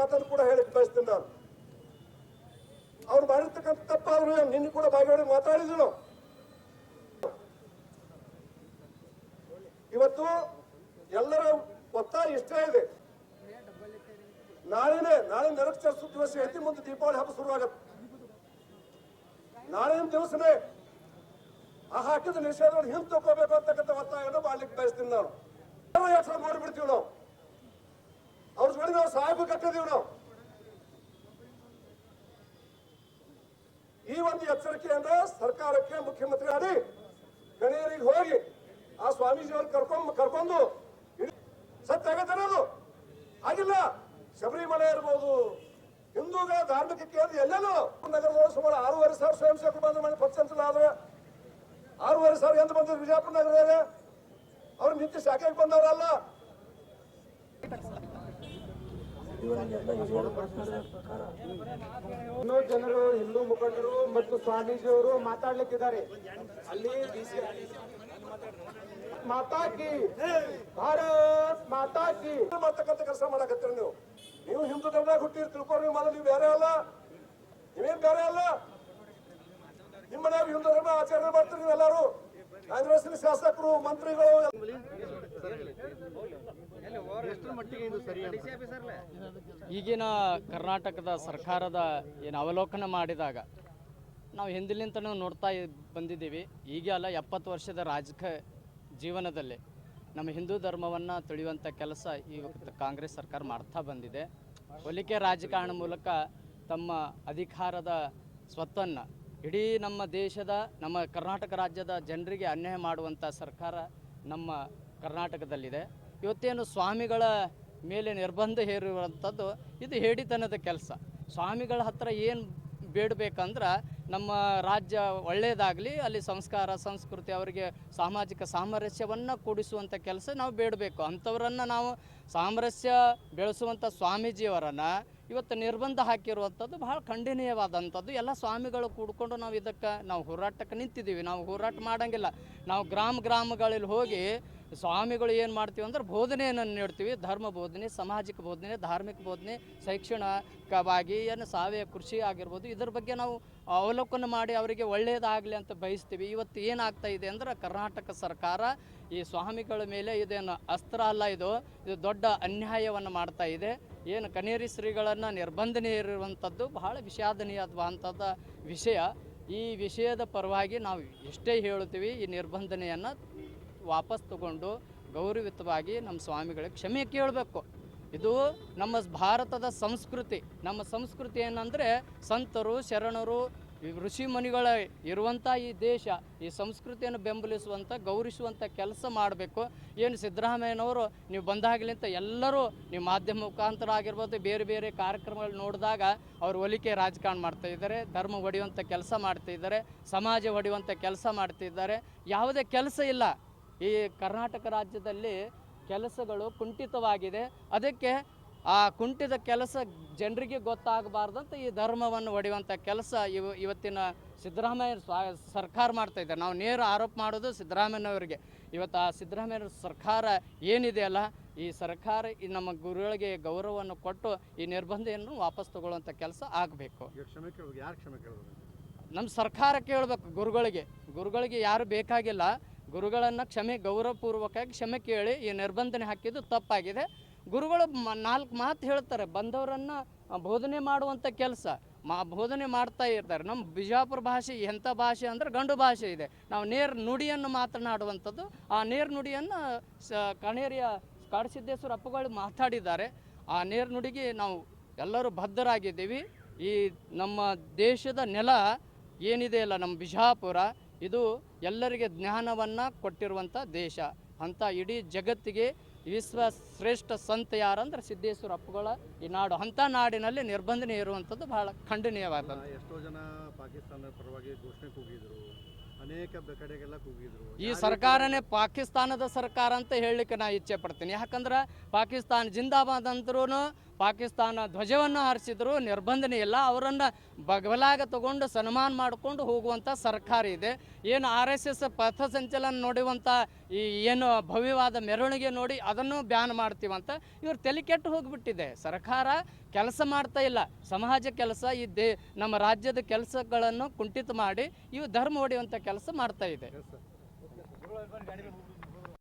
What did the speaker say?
ಮಾತನ್ನು ಕೂಡ ಹೇಳಿ ಬಯಸ್ತೀನಿ ನಾನು. ಅವ್ರು ಮಾಡಿರ್ತಕ್ಕಂಥ ಅವರು ನಿನ್ನ ಕೂಡ ಬಾಗೇವಾಡಿ ಮಾತಾಡಿದ್ರು ಇವತ್ತು ಎಲ್ಲರ ಒತ್ತಾಯ ಇಷ್ಟ ಇದೆ. ನಾಳೆನೆ, ನಾಳೆ ನರಕ ದಿವಸ ಐತಿ ಮುಂದೆ ದೀಪಾವಳಿ ಹಬ್ಬ ಶುರುವಾಗತ್ತೆ. ನಾಳಿನ ದಿವಸನೇ ಆ ಹಾಕಿದ ನಿಷೇಧವನ್ನು ಹಿಂದೆ ತಗೋಬೇಕು ಅಂತಕ್ಕಂಥ ಒತ್ತಾಯವನ್ನು ಮಾಡ್ಲಿಕ್ಕೆ ಬಯಸ್ತೀನಿ ನಾನು. ಯೋಚನೆ ಮಾಡಿಬಿಡ್ತೀವಿ ನಾವು. ಅವ್ರ ಜೋಡಿ ನಾವು ಸಾಯ್ಬೇಕಾಗ್ತದೀವಿ ನಾವು ಈ ಒಂದು ಎಚ್ಚರಿಕೆಯಿಂದ ಸರ್ಕಾರಕ್ಕೆ ಮುಖ್ಯಮಂತ್ರಿ ಆಡಿ ಗಣಿಯರಿಗೆ ಹೋಗಿ ಆ ಸ್ವಾಮೀಜಿಯವ್ರು ಕರ್ಕೊಂಡ್ ಕರ್ಕೊಂಡು ಸತ್ಯ ಆಗತ್ತೆ ಅದು ಆಗಿಲ್ಲ ಶಬರಿಮಲೆ ಇರ್ಬೋದು, ಹಿಂದೂಗಳ ಧಾರ್ಮಿಕ ಕೇಂದ್ರ ಎಲ್ಲೆಲ್ಲೂ ನಗರದೊಳಗೆ ಸುಮಾರು ಆರೂವರೆ ಸಾವಿರ ಸ್ವಯಂ ಸೇವಕರು ಬಂದ ಮನೆ ಪಕ್ಷ ಆದ್ರೆ ಆರೂವರೆ ಸಾವಿರ ಎಂದು ಬಂದಿದ್ರು ವಿಜಯಪುರ ನಗರದಾಗ ಅವ್ರು ನಿತ್ಯ ಶಾಖೆಗೆ ಬಂದವರಲ್ಲ. ಇನ್ನೂ ಜನರು ಹಿಂದೂ ಮುಖಂಡರು ಮತ್ತು ಸ್ವಾಮೀಜಿಯವರು ಮಾತಾಡ್ಲಿಕ್ಕಿದ್ದಾರೆ ಅಲ್ಲಿ ಮಾತಾಕಿ ಭಾರತ್ ಮಾತಾಕಿ ಮಾತಕ್ಕಂತ ಕೆಲಸ ಮಾಡಕತ್ತೀರ ನೀವು ನೀವು ಹಿಂದೂ ಧರ್ಮದಾಗ ಹುಟ್ಟಿರ್ ತಿಳ್ಕೊಂಡು ನೀವು ಮೊದಲು ನೀವು ಬೇರೆ ಅಲ್ಲ ನೀವೇನ್ ಬೇರೆ ಅಲ್ಲ ನಿಮ್ಮ ಹಿಂದೂ ಧರ್ಮ ಆಚರಣೆ ಮಾಡ್ತೀರಿ ನೀವೆಲ್ಲರೂ ಕಾಂಗ್ರೆಸ್ನ ಶಾಸಕರು ಮಂತ್ರಿಗಳು ಈಗಿನ ಕರ್ನಾಟಕದ ಸರ್ಕಾರದ ಏನು ಅವಲೋಕನ ಮಾಡಿದಾಗ ನಾವು ಹಿಂದಿಲಿಂತನೂ ನೋಡ್ತಾ ಬಂದಿದ್ದೀವಿ. ಈಗ ಅಲ್ಲ ಎಪ್ಪತ್ತು ವರ್ಷದ ರಾಜಕ ಜೀವನದಲ್ಲಿ ನಮ್ಮ ಹಿಂದೂ ಧರ್ಮವನ್ನು ತಿಳಿಯುವಂಥ ಕೆಲಸ ಇವತ್ತು ಕಾಂಗ್ರೆಸ್ ಸರ್ಕಾರ ಮಾಡ್ತಾ ಬಂದಿದೆ. ಹೊಲಿಕೆ ರಾಜಕಾರಣ ಮೂಲಕ ತಮ್ಮ ಅಧಿಕಾರದ ಸ್ವತ್ತನ್ನು ಇಡೀ ನಮ್ಮ ದೇಶದ ನಮ್ಮ ಕರ್ನಾಟಕ ರಾಜ್ಯದ ಜನರಿಗೆ ಅನ್ಯಾಯ ಮಾಡುವಂಥ ಸರ್ಕಾರ ನಮ್ಮ ಕರ್ನಾಟಕದಲ್ಲಿದೆ. ಇವತ್ತೇನು ಸ್ವಾಮಿಗಳ ಮೇಲೆ ನಿರ್ಬಂಧ ಹೇರುವಂಥದ್ದು, ಇದು ಹೇಡಿತನದ ಕೆಲಸ. ಸ್ವಾಮಿಗಳ ಹತ್ರ ಏನು ಬೇಡಬೇಕಂದ್ರೆ ನಮ್ಮ ರಾಜ್ಯ ಒಳ್ಳೆಯದಾಗಲಿ ಅಲ್ಲಿ ಸಂಸ್ಕಾರ, ಸಂಸ್ಕೃತಿ, ಅವರಿಗೆ ಸಾಮಾಜಿಕ ಸಾಮರಸ್ಯವನ್ನು ಕೂಡಿಸುವಂಥ ಕೆಲಸ ನಾವು ಬೇಡಬೇಕು. ಅಂಥವರನ್ನು ನಾವು ಸಾಮರಸ್ಯ ಬೆಳೆಸುವಂಥ ಸ್ವಾಮೀಜಿಯವರನ್ನು ಇವತ್ತು ನಿರ್ಬಂಧ ಹಾಕಿರುವಂಥದ್ದು ಬಹಳ ಖಂಡನೀಯವಾದಂಥದ್ದು. ಎಲ್ಲ ಸ್ವಾಮಿಗಳು ಕೂಡ್ಕೊಂಡು ನಾವು ಇದಕ್ಕೆ ನಾವು ಹೋರಾಟಕ್ಕೆ ನಿಂತಿದ್ದೀವಿ. ನಾವು ಹೋರಾಟ ಮಾಡೋಂಗಿಲ್ಲ. ನಾವು ಗ್ರಾಮ ಗ್ರಾಮಗಳಲ್ಲಿ ಹೋಗಿ ಸ್ವಾಮಿಗಳು ಏನು ಮಾಡ್ತೀವಿ ಅಂದ್ರೆ ಬೋಧನೆಯನ್ನು ನೀಡ್ತೀವಿ. ಧರ್ಮ ಬೋಧನೆ, ಸಾಮಾಜಿಕ ಬೋಧನೆ, ಧಾರ್ಮಿಕ ಬೋಧನೆ, ಶೈಕ್ಷಣಿಕವಾಗಿ ಏನು ಸಾವಯವ ಕೃಷಿ ಆಗಿರ್ಬೋದು, ಇದ್ರ ಬಗ್ಗೆ ನಾವು ಅವಲೋಕನ ಮಾಡಿ ಅವರಿಗೆ ಒಳ್ಳೆಯದಾಗಲಿ ಅಂತ ಬಯಸ್ತೀವಿ. ಇವತ್ತು ಏನಾಗ್ತಾ ಇದೆ ಅಂದ್ರೆ ಕರ್ನಾಟಕ ಸರ್ಕಾರ ಈ ಸ್ವಾಮಿಗಳ ಮೇಲೆ ಇದೇನು ಅಸ್ತ್ರ ಅಲ್ಲ ಇದು ಇದು ದೊಡ್ಡ ಅನ್ಯಾಯವನ್ನು ಮಾಡ್ತಾ ಇದೆ. ಏನು ಕನೇರಿ ಶ್ರೀಗಳನ್ನು ನಿರ್ಬಂಧನೆ ಇರುವಂಥದ್ದು ಬಹಳ ವಿಷಾದನೀಯವಾದಂಥದ್ದ ವಿಷಯ. ಈ ವಿಷಯದ ಪರವಾಗಿ ನಾವು ಎಷ್ಟೇ ಹೇಳುತ್ತೀವಿ ಈ ನಿರ್ಬಂಧನೆಯನ್ನು ವಾಪಸ್ ತಗೊಂಡು ಗೌರವಯುತವಾಗಿ ನಮ್ಮ ಸ್ವಾಮಿಗಳಿಗೆ ಕ್ಷಮೆ ಕೇಳಬೇಕು. ಇದು ನಮ್ಮ ಭಾರತದ ಸಂಸ್ಕೃತಿ. ನಮ್ಮ ಸಂಸ್ಕೃತಿ ಏನಂದರೆ ಸಂತರು, ಶರಣರು ಋಷಿ ಮುನಿಗಳ ಇರುವಂಥ ಈ ದೇಶ. ಈ ಸಂಸ್ಕೃತಿಯನ್ನು ಬೆಂಬಲಿಸುವಂಥ ಗೌರವಿಸುವಂಥ ಕೆಲಸ ಮಾಡಬೇಕು. ಏನು ಸಿದ್ದರಾಮಯ್ಯನವರು, ನೀವು ಬಂದಾಗಲಿಂತ ಎಲ್ಲರೂ ನೀವು ಮಾಧ್ಯಮ ಮುಖಾಂತರ ಆಗಿರ್ಬೋದು ಬೇರೆ ಬೇರೆ ಕಾರ್ಯಕ್ರಮಗಳು ನೋಡಿದಾಗ ಅವರು ಒಲಿಕೆ ರಾಜಕಾರಣ ಮಾಡ್ತಾ ಇದ್ದಾರೆ, ಧರ್ಮ ಹೊಡೆಯುವಂಥ ಕೆಲಸ ಮಾಡ್ತಾ ಇದ್ದಾರೆ, ಸಮಾಜ ಹೊಡೆಯುವಂಥ ಕೆಲಸ ಮಾಡ್ತಿದ್ದಾರೆ ಯಾವುದೇ ಕೆಲಸ ಇಲ್ಲ. ಈ ಕರ್ನಾಟಕ ರಾಜ್ಯದಲ್ಲಿ ಕೆಲಸಗಳು ಕುಂಠಿತವಾಗಿದೆ. ಅದಕ್ಕೆ ಆ ಕುಂಠಿತ ಕೆಲಸ ಜನರಿಗೆ ಗೊತ್ತಾಗಬಾರ್ದಂತ ಈ ಧರ್ಮವನ್ನು ಒಡೆಯುವಂಥ ಕೆಲಸ ಇವ ಇವತ್ತಿನ ಸಿದ್ದರಾಮಯ್ಯ ಸ್ವಾ ಸರ್ಕಾರ ಮಾಡ್ತಾ ಇದ್ದಾರೆ. ನಾವು ನೇರ ಆರೋಪ ಮಾಡೋದು ಸಿದ್ದರಾಮಯ್ಯನವರಿಗೆ. ಇವತ್ತು ಆ ಸಿದ್ದರಾಮಯ್ಯ ಸರ್ಕಾರ ಏನಿದೆಯಲ್ಲ ಈ ಸರ್ಕಾರ ಈ ನಮ್ಮ ಗುರುಗಳಿಗೆ ಗೌರವವನ್ನು ಕೊಟ್ಟು ಈ ನಿರ್ಬಂಧೆಯನ್ನು ವಾಪಸ್ ತಗೊಳ್ಳುವಂಥ ಕೆಲಸ ಆಗಬೇಕು. ಯಾರು ಕ್ಷಮೆ ಕೇಳಬೇಕು? ನಮ್ಮ ಸರ್ಕಾರ ಕೇಳಬೇಕು ಗುರುಗಳಿಗೆ. ಗುರುಗಳಿಗೆ ಯಾರು ಬೇಕಾಗಿಲ್ಲ. ಗುರುಗಳನ್ನು ಕ್ಷಮೆ ಗೌರವಪೂರ್ವಕವಾಗಿ ಕ್ಷಮೆ ಕೇಳಿ ಈ ನಿರ್ಬಂಧನೆ ಹಾಕಿದ್ದು ತಪ್ಪಾಗಿದೆ. ಗುರುಗಳು ಮ ನಾಲ್ಕು ಮಾತು ಹೇಳ್ತಾರೆ, ಬಂದವರನ್ನು ಬೋಧನೆ ಮಾಡುವಂಥ ಕೆಲಸ, ಮಾ ಬೋಧನೆ ಮಾಡ್ತಾ ಇರ್ತಾರೆ. ನಮ್ಮ ಬಿಜಾಪುರ ಭಾಷೆ ಎಂಥ ಭಾಷೆ ಅಂದರೆ ಗಂಡು ಭಾಷೆ ಇದೆ. ನಾವು ನೇರ ನುಡಿಯನ್ನು ಮಾತನಾಡುವಂಥದ್ದು, ಆ ನೇರ ನುಡಿಯನ್ನು ಸ ಕಣೇರಿಯ ಕಾಡಸಿದ್ದೇಶ್ವರ ಅಪ್ಪಗಳು ಮಾತಾಡಿದ್ದಾರೆ. ಆ ನೇರ ನುಡಿಗೆ ನಾವು ಎಲ್ಲರೂ ಬದ್ಧರಾಗಿದ್ದೀವಿ. ಈ ನಮ್ಮ ದೇಶದ ನೆಲ ಏನಿದೆಯಲ್ಲ ನಮ್ಮ ಬಿಜಾಪುರ ಇದು ಎಲ್ಲರಿಗೆ ಜ್ಞಾನವನ್ನು ಕೊಟ್ಟಿರುವಂಥ ದೇಶ. ಅಂತ ಇಡೀ ಜಗತ್ತಿಗೆ ವಿಶ್ವ ಶ್ರೇಷ್ಠ ಸಂತ ಯಾರಂದ್ರೆ ಸಿದ್ದೇಶ್ವರ ಅಪ್ಪುಗಳ ಈ ನಾಡು. ಅಂಥ ನಾಡಿನಲ್ಲಿ ನಿರ್ಬಂಧನೆ ಇರುವಂಥದ್ದು ಬಹಳ ಖಂಡನೀಯವಾದ ಎಷ್ಟೋ ಜನ ಪಾಕಿಸ್ತಾನದ ಪರವಾಗಿ ಘೋಷಣೆ ಕೂಗಿದ್ರು. ಅನೇಕ ಕಡೆಗೆಲ್ಲ ಕೂಗಿದ್ರು. ಈ ಸರ್ಕಾರನೇ ಪಾಕಿಸ್ತಾನದ ಸರ್ಕಾರ ಅಂತ ಹೇಳಲಿಕ್ಕೆ ನಾ ಇಚ್ಛೆ ಪಡ್ತೀನಿ. ಯಾಕಂದ್ರೆ ಪಾಕಿಸ್ತಾನ ಜಿಂದಾಬಾದ್ ಅಂದ್ರೂ ಪಾಕಿಸ್ತಾನ ಧ್ವಜವನ್ನು ಹಾರಿಸಿದ್ರು, ನಿರ್ಬಂಧನೆ ಇಲ್ಲ. ಅವರನ್ನು ಬಗಲಾಗ ತಗೊಂಡು ಸನ್ಮಾನ ಮಾಡಿಕೊಂಡು ಹೋಗುವಂಥ ಸರ್ಕಾರ ಇದೆ. ಏನು ಆರ್ ಎಸ್ ಎಸ್ ಪಥಸಂಚಲನ ನೋಡುವಂಥ ಈ ಏನು ಭವ್ಯವಾದ ಮೆರವಣಿಗೆ ನೋಡಿ ಅದನ್ನು ಬ್ಯಾನ್ ಮಾಡ್ತೀವಂತ ಇವ್ರು ತಲೆ ಕೆಟ್ಟು ಹೋಗಿಬಿಟ್ಟಿದೆ. ಸರ್ಕಾರ ಕೆಲಸ ಮಾಡ್ತಾ ಇಲ್ಲ. ಸಮಾಜ ಕೆಲಸ ಈ ನಮ್ಮ ರಾಜ್ಯದ ಕೆಲಸಗಳನ್ನು ಕುಂಠಿತ ಮಾಡಿ ಇವು ಧರ್ಮ ಹೊಡೆಯುವಂಥ ಕೆಲಸ ಮಾಡ್ತಾ ಇದೆ.